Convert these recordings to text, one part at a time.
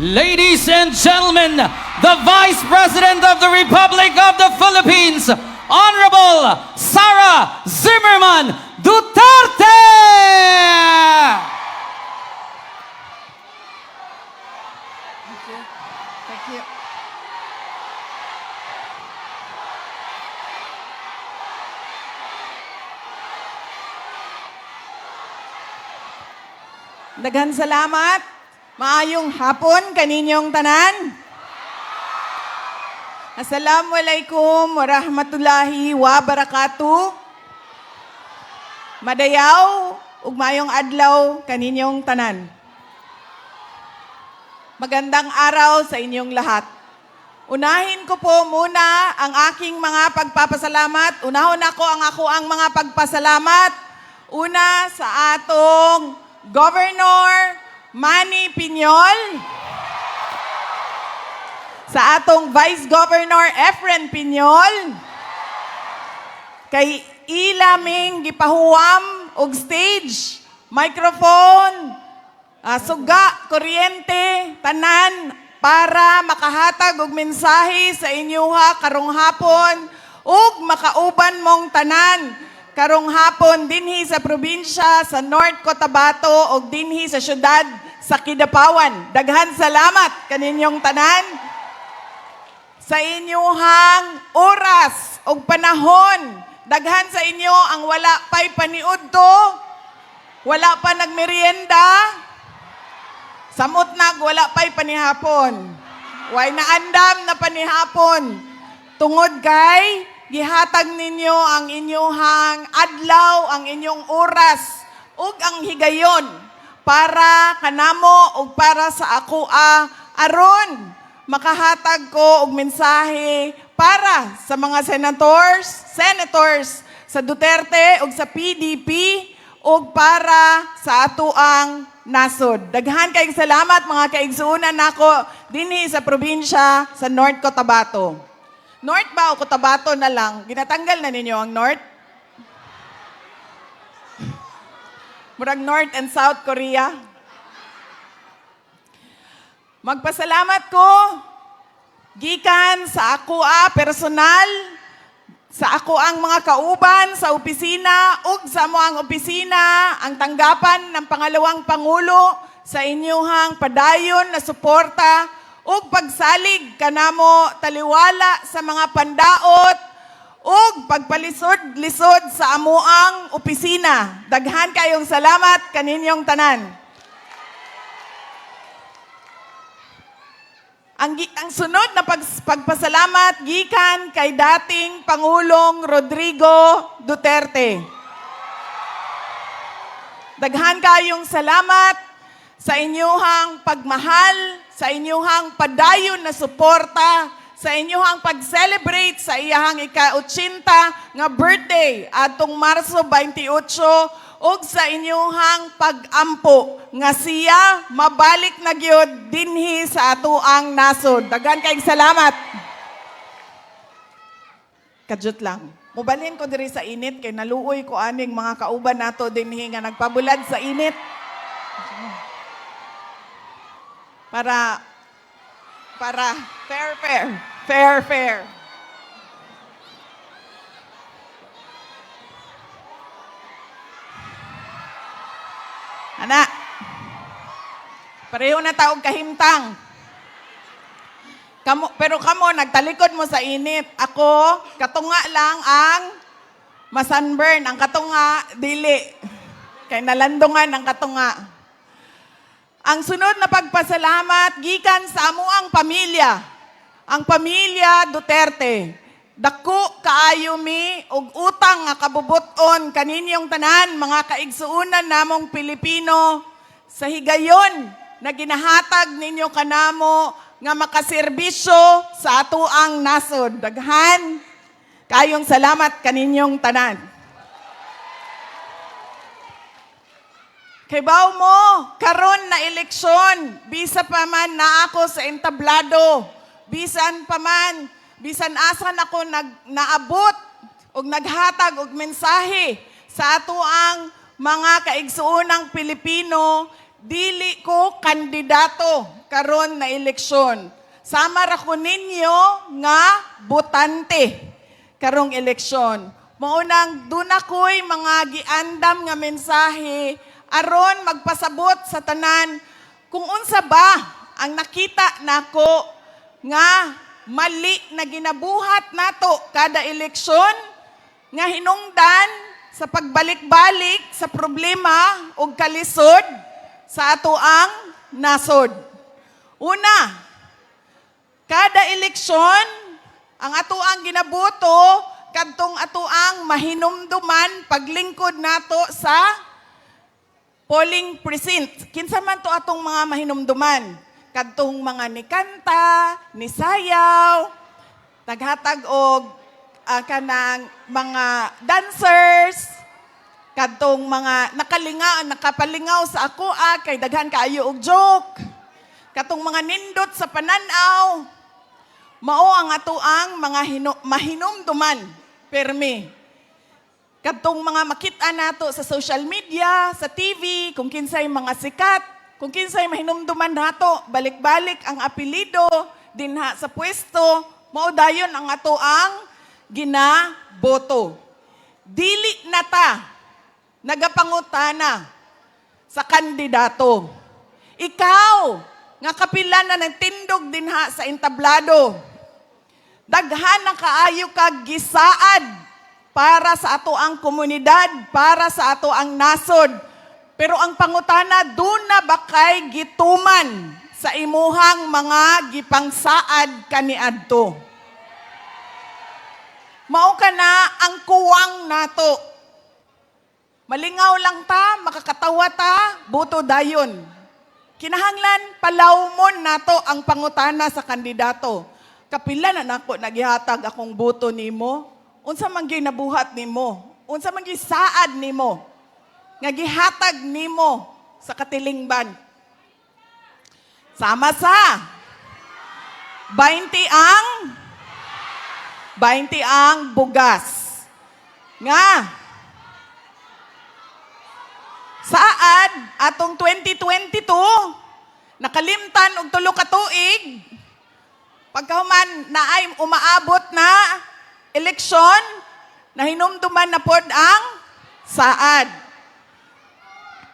Ladies and gentlemen, the Vice President of the Republic of the Philippines, Honorable Sara Zimmerman Duterte! Thank you. Daghan salamat. Maayong hapon kaninyong tanan. Assalamualaikum warahmatullahi wabarakatuh. Madayaw ug maayong adlaw kaninyong tanan. Magandang araw sa inyong lahat. Unahin ko po muna ang aking mga pagpapasalamat. Unahon ako ang ako ang mga pagpasalamat. Una sa atong Governor Manny Piñol. Sa atong Vice Governor Efren Piñol. Kay ilaming gipahuwam og stage, microphone, Ah, suga, kuryente, tanan, para makahatag og mensahe sa inyuha karong hapon ug makauban mong tanan karong hapon dinhi sa probinsya sa North Cotabato ug dinhi sa syudad sa Kidapawan. Daghan salamat kaninyong tanan sa inyuhang oras ug panahon. Daghan sa inyo ang wala pa'y paniudto, wala pa nagmerienda, Samot nag wala pa'y panihapon. Way naandam na panihapon. Tungod kay gihatag ninyo ang inyong adlaw, ang inyong oras ug ang higayon para kanamo ug para sa ako a aron makahatag ko og mensahe para sa mga senators, senators sa Duterte ug sa PDP ug para sa ato ang nasod. Daghan kayong salamat mga kaigsuunan nako dinhi sa probinsya sa North Cotabato. North o Cotabato na lang? Ginatanggal na ninyo ang North? Murag North and South Korea. Magpasalamat ko gikan sa ako a personal sa ako ang mga kauban sa opisina ug sa mo ang opisina ang tanggapan ng pangalawang pangulo sa inyuhang padayon na suporta ug pagsalig kanamo taliwala sa mga pandaot ug pagpalisod-lisod sa amuang opisina. Daghan kayong salamat kaninyong tanan. Ang, ang sunod na pag- pagpasalamat gikan kay dating Pangulong Rodrigo Duterte. Daghan kayong salamat sa inyuhang pagmahal, sa inyuhang padayon na suporta, sa inyuhang pag-celebrate sa iyahang ika-80 nga birthday atong Marso 28 ug sa inyuhang pag-ampo nga siya mabalik na gyud dinhi sa atoang nasod. Daghan kayong salamat. Kadyot lang. Mubalhin ko diri sa init kay naluoy ko aning mga kauban nato dinhi nga nagpabulad sa init. Para para fair fair. Fair fair. Ana. Pareho na taog kahimtang. Kamo, pero kamo, nagtalikod mo sa init. Ako, katunga lang ang masunburn. Ang katunga, dili. Kay nalandungan ang katunga. Ang sunod na pagpasalamat, gikan sa amuang pamilya. Ang pamilya Duterte. Dako kaayo mi og utang nga kabubuton kaninyong tanan mga kaigsuunan namong Pilipino sa higayon na ginahatag ninyo kanamo nga makaserbisyo sa atuang nasod. Daghan kayong salamat kaninyong tanan. Kay baw mo, karon na eleksyon, bisa pa man na ako sa entablado, bisan pa man, bisan asan ako nag, naabot og naghatag og mensahe sa ato ang mga kaigsuunang Pilipino, dili ko kandidato karon na eleksyon. Sama ra ko ninyo nga botante karong eleksyon. Maunang duna ko'y mga giandam nga mensahe aron magpasabot sa tanan kung unsa ba ang nakita nako nga mali na ginabuhat nato kada eleksyon nga hinungdan sa pagbalik-balik sa problema o kalisod sa ato ang nasod. Una, kada eleksyon, ang ato ang ginabuto, kadtong ato ang mahinumduman paglingkod nato sa polling precinct. Kinsa man to atong mga mahinumduman? Kadtong mga ni kanta, ni sayaw, naghatag og ah, kanang mga dancers, kadtong mga nakalingaw, nakapalingaw sa ako ah, kay daghan kaayo og joke. Katong mga nindot sa pananaw, mao ang ato ang mga hino, mahinumduman, permi. Kadtong mga makita nato sa social media, sa TV, kung kinsay mga sikat, kung kinsay mahinumduman nato, balik-balik ang apelido dinha sa pwesto, mao dayon ang ato ang ginaboto. Dili na ta nagapangutana sa kandidato. Ikaw, nga kapila na nagtindog dinha sa entablado, daghan na kaayo kag gisaad para sa ato ang komunidad, para sa ato ang nasod. Pero ang pangutana, doon na ba kay gituman sa imuhang mga gipangsaad kaniadto? Mao ka na ang kuwang nato. Malingaw lang ta, makakatawa ta, buto dayon. Kinahanglan palawmon nato ang pangutana sa kandidato. Kapila na nako nagihatag akong buto nimo. Unsa man gyud nabuhat nimo? Unsa man saad nimo? Nga gihatag nimo sa katilingban. Sama sa 20 ang 20 ang bugas. Nga saad atong 2022 nakalimtan og tulo ka tuig pagkahuman na ay umaabot na eleksyon na hinumduman na pod ang saad.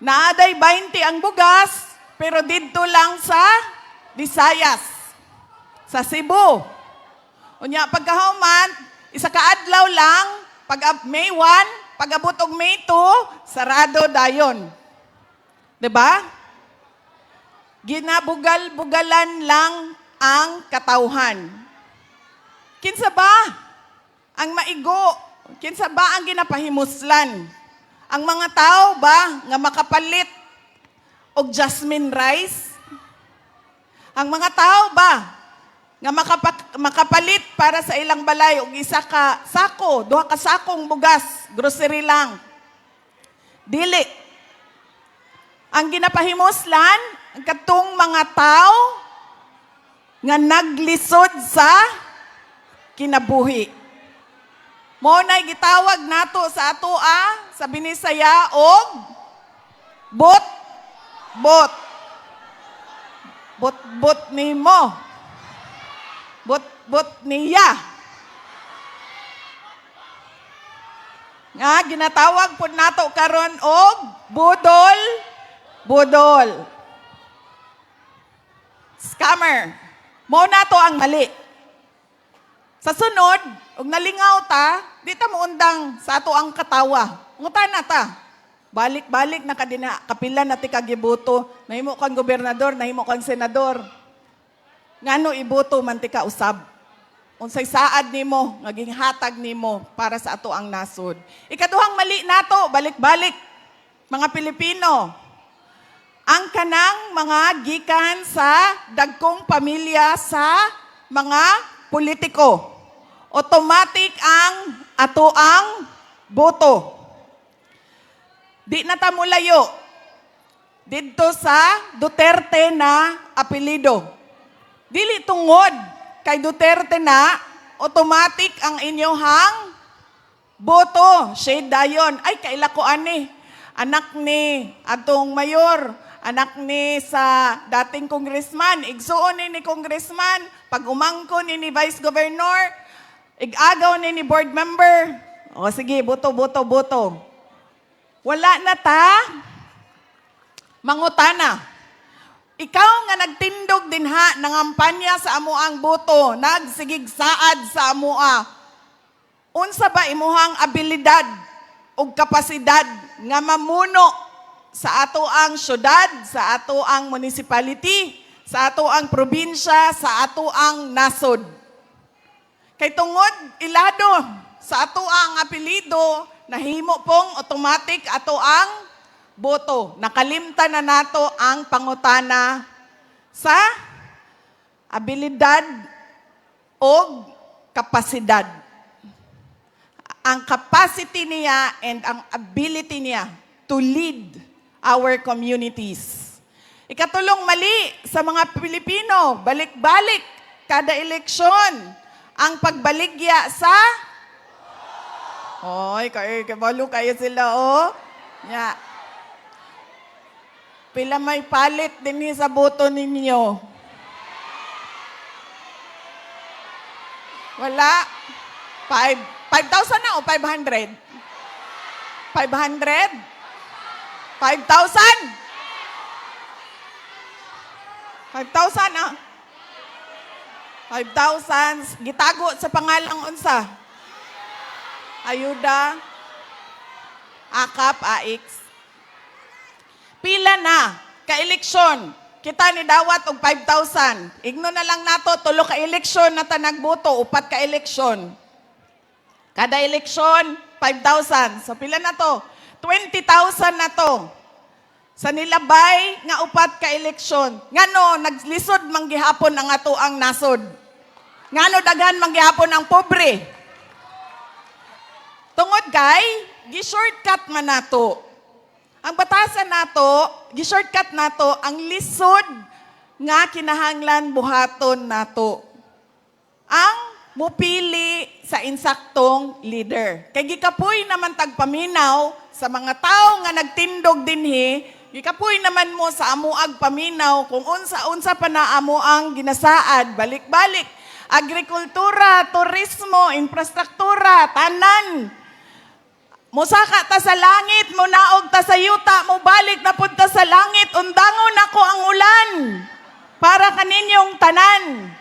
Naaday 20 ang bugas pero didto lang sa Visayas. Sa Cebu. Unya pagkahuman isa ka adlaw lang pag May 1 pag-abot og May 2 sarado dayon. 'di ba ginabugal-bugalan lang ang katawhan. Ang maigo? Kinsa ba ang ginapahimuslan? Ang mga tao ba nga makapalit og jasmine rice? Ang mga tao ba nga makapa- makapalit para sa ilang balay og isa ka sako, duha ka sakong bugas, grocery lang. Dili. Ang ginapahimuslan, ang katong mga tao nga naglisod sa kinabuhi. Mo na gitawag nato sa atoa sa Binisaya og bot bot. Bot bot nimo bot bot niya nga ginatawag pud nato karon og budol budol. Scammer. Mo nato ang mali sa sunod og nalingaw ta di ta muundang sa ato ang katawa. Ngutan na ta. Balik-balik na kadina kapila na ti kagibuto. Nahimo kang gobernador nahimo kang senador. Ngano iboto man ti ka usab unsay saad nimo nga ginhatag nimo para sa ato ang nasod. Ikaduhang mali nato balik-balik. Mga Pilipino ang kanang mga gikan sa dagkong pamilya sa mga politiko. Automatic ang ato ang boto. Di na ta mulayo didto sa Duterte na apelido. Dili tungod kay Duterte na, automatic ang inyong boto. Shade dayon. Ay, kaila ko ani. Anak ni atong mayor, anak ni sa dating congressman, igsuon ni ni congressman, pag umangko ni ni vice governor, igagaw ni ni board member. O sige, buto, buto, buto. Wala na ta, mangutana. Ikaw nga nagtindog din ha, nangampanya sa amo ang boto, nagsigig saad sa amoa. Unsa ba imuhang abilidad o kapasidad nga mamuno sa ato ang syudad, sa ato ang municipality, sa ato ang probinsya, sa ato ang nasod. Kay tungod ilado sa ato ang apelido, nahimo pong automatic ato ang boto. Nakalimtan na nato ang pangutana sa abilidad o kapasidad. Ang capacity niya and ang ability niya to lead our communities. Ikatulong mali sa mga Pilipino, balik-balik kada eleksyon ang pagbaligya sa Oy, kayo, kabalo kayo sila, oh. Nya. Pila may palit din sa boto ninyo. Wala. Five. 5,000 na o 500? 500? 5,000? 5,000 ah. 5,000. Gitago sa pangalang unsa. Ayuda. Akap, AX. Pila na. Ka-eleksyon. Kita ni dawat og 5,000. Igno na lang nato, tulo ka eleksyon na tanagboto, upat ka eleksyon. Kada eleksyon, 5,000. So pila na to? 20,000 na to. Sa nilabay nga upat ka eleksyon. Ngano naglisod manggihapon ang ato ang nasod. Ngano daghan manggihapon ang pobre. Tungod kay gi-shortcut man nato. Ang batasan nato, gi-shortcut nato ang lisod nga kinahanglan buhaton nato. Ang mupili sa insaktong leader. Kay gikapoy naman tagpaminaw sa mga tao nga nagtindog dinhi, gikapoy naman mo sa amuag paminaw kung unsa-unsa pa na amo ang ginasaad, balik-balik. Agrikultura, turismo, infrastruktura, tanan, Musaka ta sa langit, munaog ta sa yuta, mubalik na punta sa langit, undangon ako ang ulan para kaninyong tanan.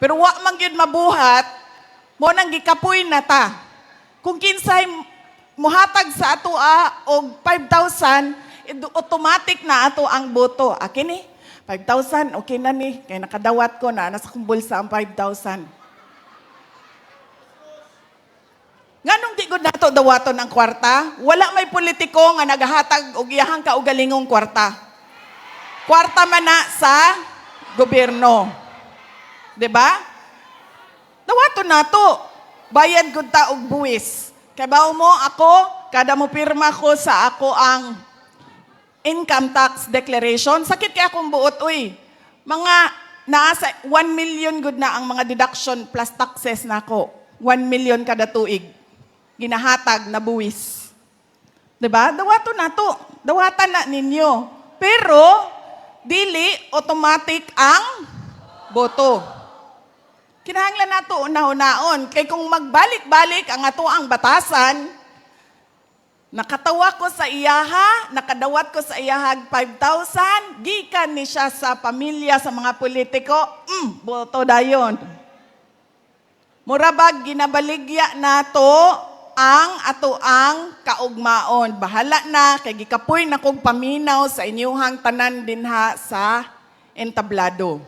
Pero wa man gyud mabuhat, mo nang gikapoy na ta. Kung kinsay muhatag sa ato a og 5,000, id- automatic na ato ang boto. Akin ni, 5,000, okay na ni. Kaya nakadawat ko na, nasa kong bulsa ang 5,000. Nganong di gud nato dawaton ang kwarta? Wala may politiko nga nagahatag og iyahang kaugalingong kwarta. Kwarta man na sa gobyerno. 'Di ba? Dawaton nato. Bayad gud ta og buwis. Kay mo ako, kada mo pirma ko sa ako ang income tax declaration. Sakit kay akong buot uy. Mga nasa 1 million gud na ang mga deduction plus taxes nako. 1 million kada tuig ginahatag na buwis. 'Di ba? Dawato na to. Dawatan na ninyo. Pero dili automatic ang boto. Kinahanglan nato una-unaon kay kung magbalik-balik ang ato ang batasan, nakatawa ko sa iyaha, nakadawat ko sa iyahag 5,000, gikan ni siya sa pamilya sa mga politiko, mm, boto dayon. Murabag ginabaligya nato ang ato ang kaugmaon. Bahala na kay gikapoy na kog paminaw sa inyuhang tanan dinha sa entablado.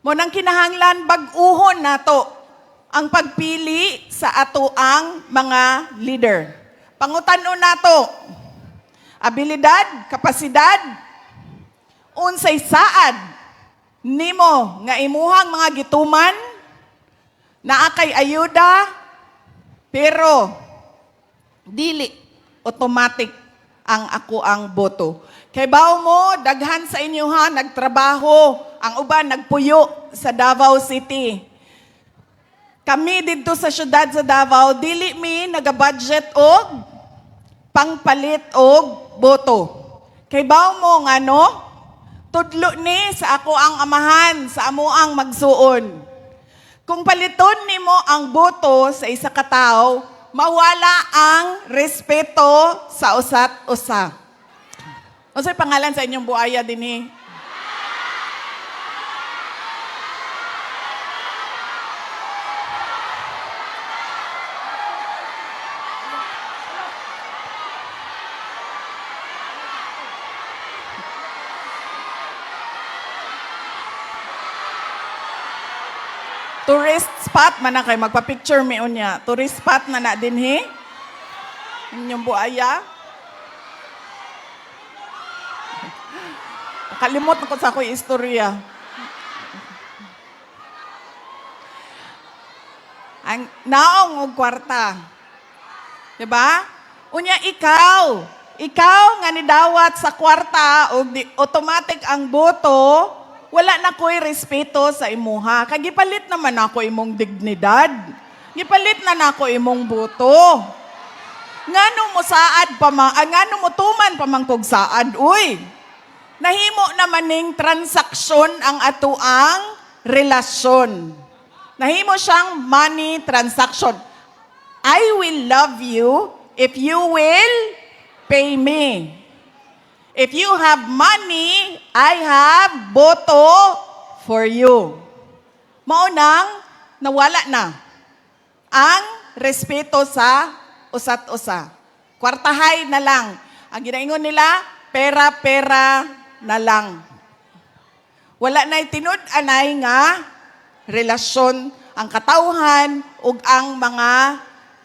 Mo nang kinahanglan bag-uhon nato ang pagpili sa ato ang mga leader. Pangutan-o nato abilidad, kapasidad, unsay saad nimo nga imuhang mga gituman naa kay ayuda pero dili automatic ang ako ang boto. Kay bao mo daghan sa inyo ha nagtrabaho, ang uban nagpuyo sa Davao City. Kami dito sa syudad sa Davao dili mi naga-budget og pangpalit og boto. Kay baw mo nga no, tudlo ni sa ako ang amahan sa amo ang magsuon. Kung paliton nimo ang boto sa isa ka tawo, mawala ang respeto sa usat usa. Unsay pangalan sa inyong buaya dinhi? Tourist spot man na kay magpa-picture mi unya. Tourist spot na na dinhi. Inyong buaya. Nakalimot na ko sa ako'y istorya. Ang naong og kwarta. 'Di ba? Unya ikaw, ikaw nga nidawat sa kwarta og di, automatic ang boto, wala na ko'y respeto sa imuha. Kag gipalit naman ako imong dignidad. Gipalit na nako imong boto. Ngano mo saad pa ma, ah, ngano mo tuman pa man kog saad, uy. Nahimo naman ning transaksyon ang atuang relasyon. Nahimo siyang money transaction. I will love you if you will pay me. If you have money, I have boto for you. Maunang nawala na ang respeto sa usat-usa. Kwartahay na lang. Ang ginaingon nila, pera-pera na lang. Wala na'y tinud-anay nga relasyon ang katauhan ug ang mga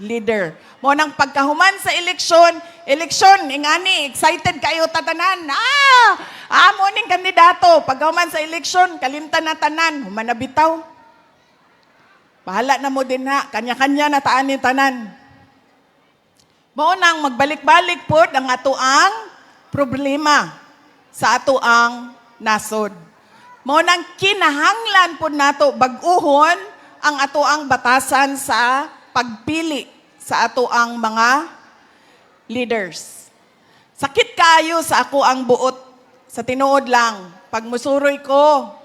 leader. Mo nang pagkahuman sa eleksyon, eleksyon ingani excited kayo tatanan. Ah, amo ning kandidato pagkahuman sa eleksyon kalimtan na tanan, human na. Bahala na mo din ha, kanya-kanya na taan ni tanan. Mao nang magbalik-balik pod ang atoang problema sa atoang nasod. Mao nang kinahanglan pod nato bag-uhon ang atoang batasan sa pagpili sa atoang mga leaders. Sakit kayo sa ako ang buot. Sa tinuod lang. Pag musuroy ko,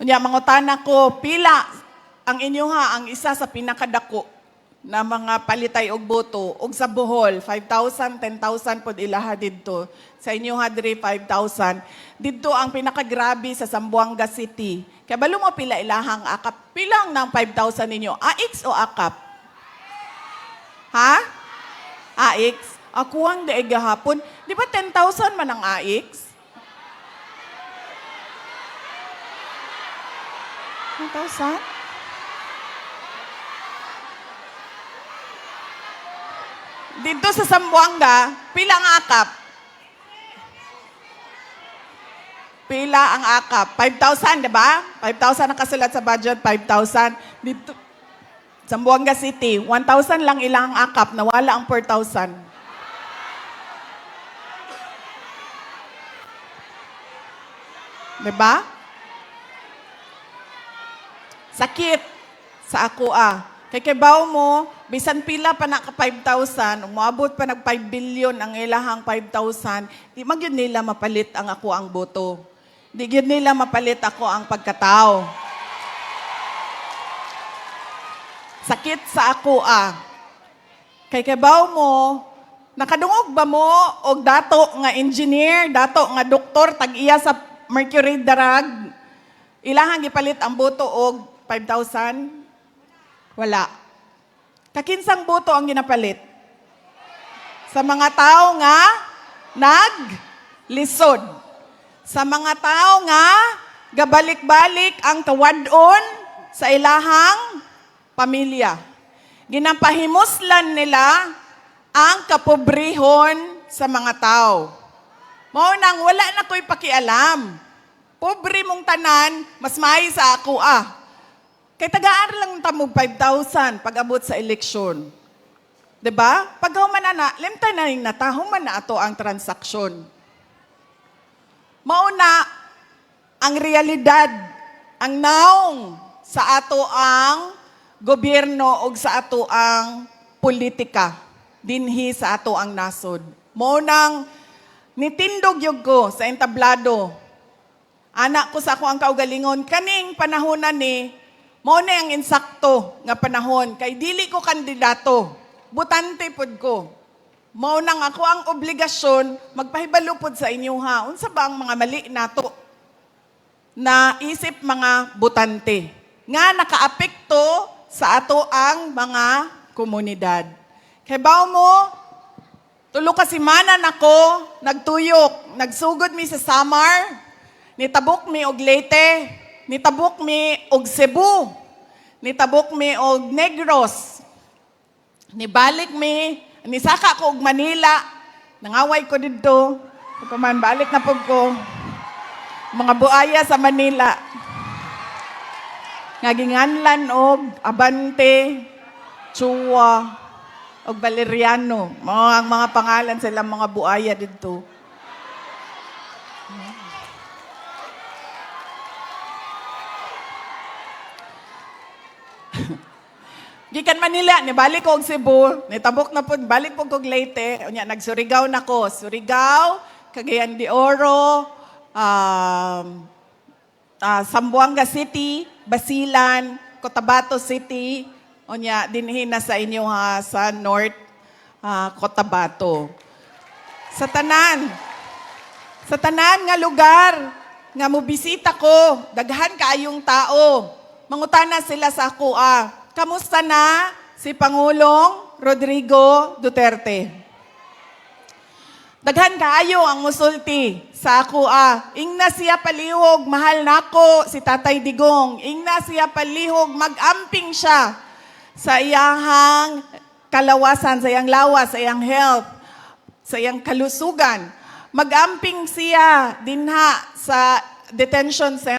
Unya, mangutana ko, pila ang inyuha ang isa sa pinakadako na mga palitay og boto og sa Bohol 5,000 10,000 pod ilaha didto. Sa inyuha diri 5,000 didto ang pinakagrabe sa Zamboanga City. Kay balo mo pila ilahang akap. Pilang ng 5,000 ninyo? AX o akap ha AX ako ang daig gahapon di ba 10,000 man ang AX 10,000 Dito sa Sambuanga, pila ang akap? Pila ang akap? 5,000, di ba? 5,000 ang kasulat sa budget, 5,000. Dito, Sambuanga City, 1,000 lang ilang ang akap, nawala ang 4,000. Di ba? Sakit sa ako ah. Kay kibaw mo, bisan pila pa na ka 5,000, umabot pa nag 5 billion ang ilahang 5,000, di man yun nila mapalit ang ako ang boto. Di yun nila mapalit ako ang pagkatao. Sakit sa ako ah. Kay kibaw mo, nakadungog ba mo og dato nga engineer, dato nga doktor tag-iya sa Mercury Darag? Ilahang gipalit ang boto og 5,000? Wala. Kakinsang boto ang ginapalit? Sa mga tao nga naglisod. Sa mga tao nga gabalik-balik ang kawadon sa ilahang pamilya. Ginapahimuslan nila ang kapobrehon sa mga tao. Mao nang wala na ko'y pakialam. Pobre mong tanan, mas maayo sa ako ah. Kay tagaan lang tamo 5,000 pag abot sa eleksyon. 'Di ba? Pag human na na, limtay na ning natahong man na ato ang transaksyon. Mauna ang realidad, ang naong sa ato ang gobyerno o sa ato ang politika dinhi sa ato ang nasod. Maunang Nitindog yug ko sa entablado. Anak ko sa ako ang kaugalingon, kaning panahon na ni, mo na ang insakto nga panahon, kay dili ko kandidato, butante pod ko. Mao nang ako ang obligasyon, magpahibalo pod sa inyo ha, unsa ba ang mga mali nato na isip mga butante, nga nakaapekto sa ato ang mga komunidad. Kay bao mo, Tulo ka simanan ako, nagtuyok, nagsugod mi sa Samar, nitabok mi og Leyte, nitabok mi og Cebu, nitabok mi og Negros, nibalik mi, nisaka ko og Manila, nangaway ko didto, pagkaman balik na po ko, mga buaya sa Manila, ngaginganlan og Abante, Chua, og Valeriano. Mga ang mga pangalan sila mga buaya dito. Gikan Manila, ni balik ko og Cebu, nitabok na po, balik po kog Leyte, unya nagsurigaw na ko. Surigao, Cagayan de Oro, um, ah, Zamboanga City, Basilan, Cotabato City, unya dinhi na sa inyo ha sa North ah, Cotabato. Sa tanan, sa tanan nga lugar nga mobisita ko, daghan kaayong tao. Mangutana sila sa ako, ah, kamusta na si Pangulong Rodrigo Duterte? Daghan kaayo ang musulti sa ako ah. Ingna siya palihog, mahal nako si Tatay Digong. Ingna siya palihog, mag-amping siya sa iyahang kalawasan, sa iyang lawas, sa iyang health, sa iyang kalusugan. Mag-amping siya dinha sa detention center.